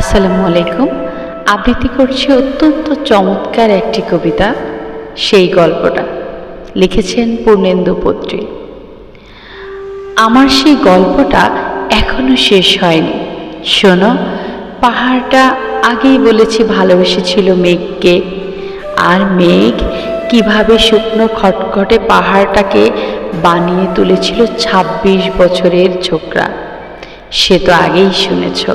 আসসালামু আলাইকুম। আবৃত্তি করছি অত্যন্ত চমৎকার একটি কবিতা, সেই গল্পটা। লিখেছেন পূর্ণেন্দু পত্রী। আমার সেই গল্পটা এখনও শেষ হয়নি। শোনো, পাহাড়টা আগেই বলেছি ভালোবেসেছিল মেঘকে। আর মেঘ কীভাবে শুকনো খটখটে পাহাড়টাকে বানিয়ে তুলেছিল ২৬ বছরের ছোকরা সে তো আগেই শুনেছো।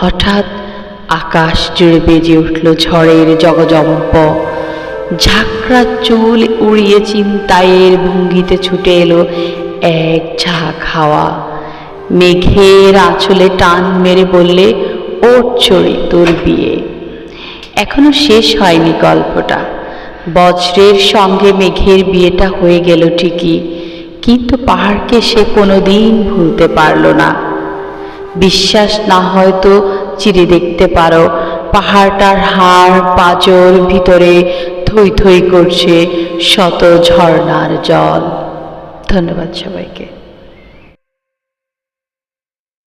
হঠাৎ আকাশ জুড়ে বেজে উঠল ঝড়ের জগজম্প। ঝাঁকড়া চুল উড়িয়ে চিন্তায়ের ভঙ্গিতে ছুটে এলো এক ঝাঁক হাওয়া। মেঘের আঁচলে টান মেরে বললে ওর চড়ি তোর বিয়ে। এখনও শেষ হয়নি গল্পটা। বজ্রের সঙ্গে মেঘের বিয়েটা হয়ে গেল ঠিকই, কিন্তু পাহাড়কে সে কোনোদিন ভুলতে পারল না। বিশ্বাস না হয়তো চিরে দেখতে পারো। পাহাড়টার হাড় পাঁচর ভিতরে থই থই করছে শত ঝর্ণার জল। ধন্যবাদ সবাইকে।